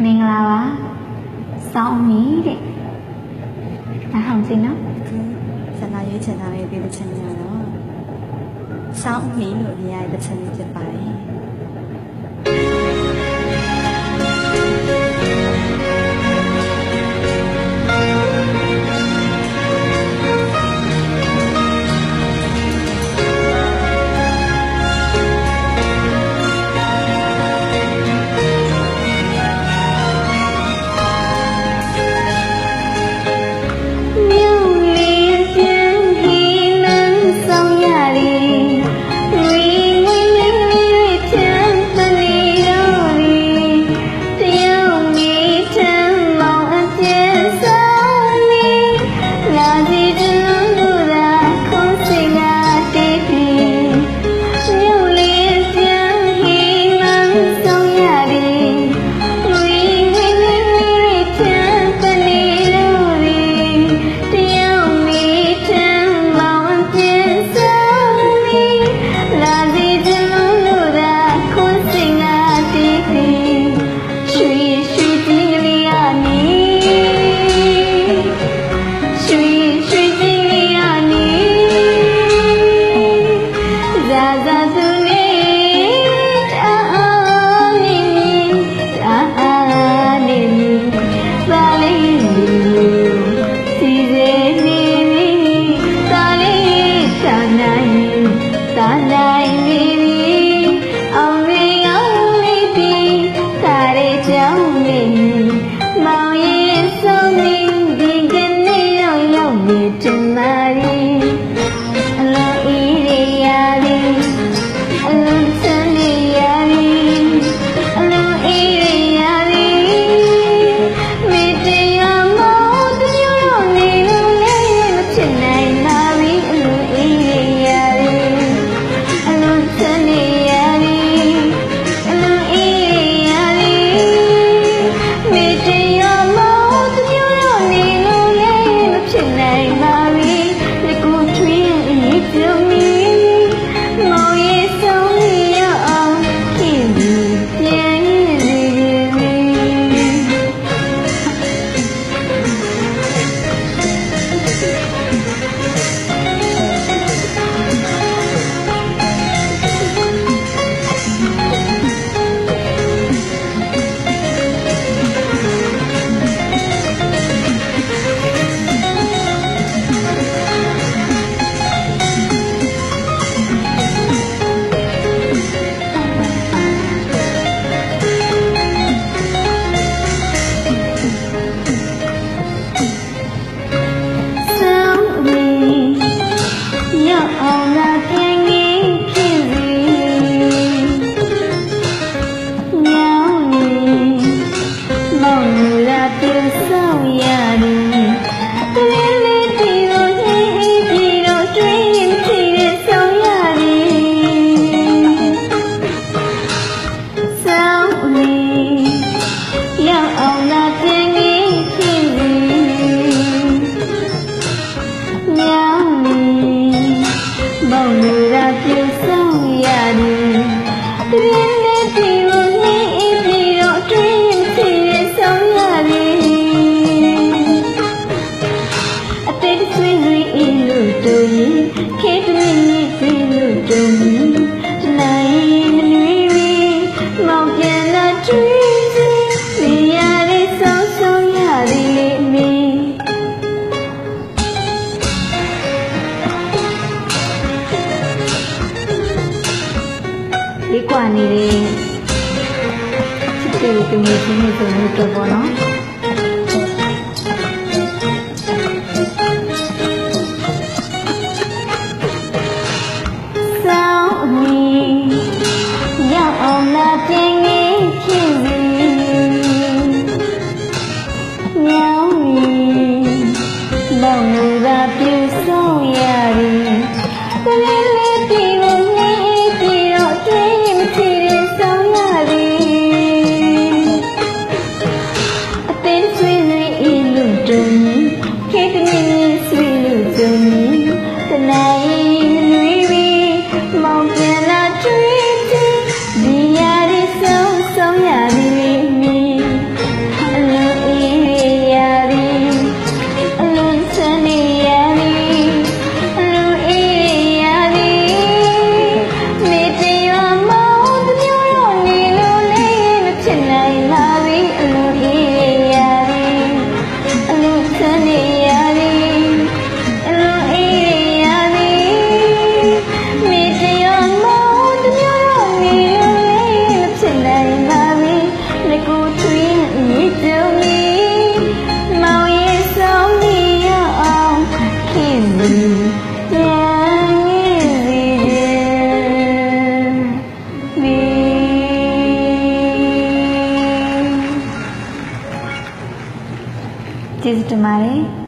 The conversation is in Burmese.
မင်္ဂလာပါဆောင်းမီတဲ့ဒါဟောင်းစင်နော်ဆန္ဒရွေးချယ်တာလေးပေးတဲ့ချင်ရတော့ဆောင်းမီလို့အများကြီးတစ်ချက်ဖြစ်ပါ ಕಾಲ ရာပြေဆုံးရတယ်တွင်နဲ့ဒီလိုနေပြီးတော့တွင်ရင်ဖြေဆုံးရတယ်အတိတ်ဆွေးနွေးလို့တူရင်ခေတ္တ နေတယ်ချစ်တယ်သူငယ်ချင်းတွေဆိုလို့တော့ပေါ့နော် ကျေးဇူးတင်ပါတယ်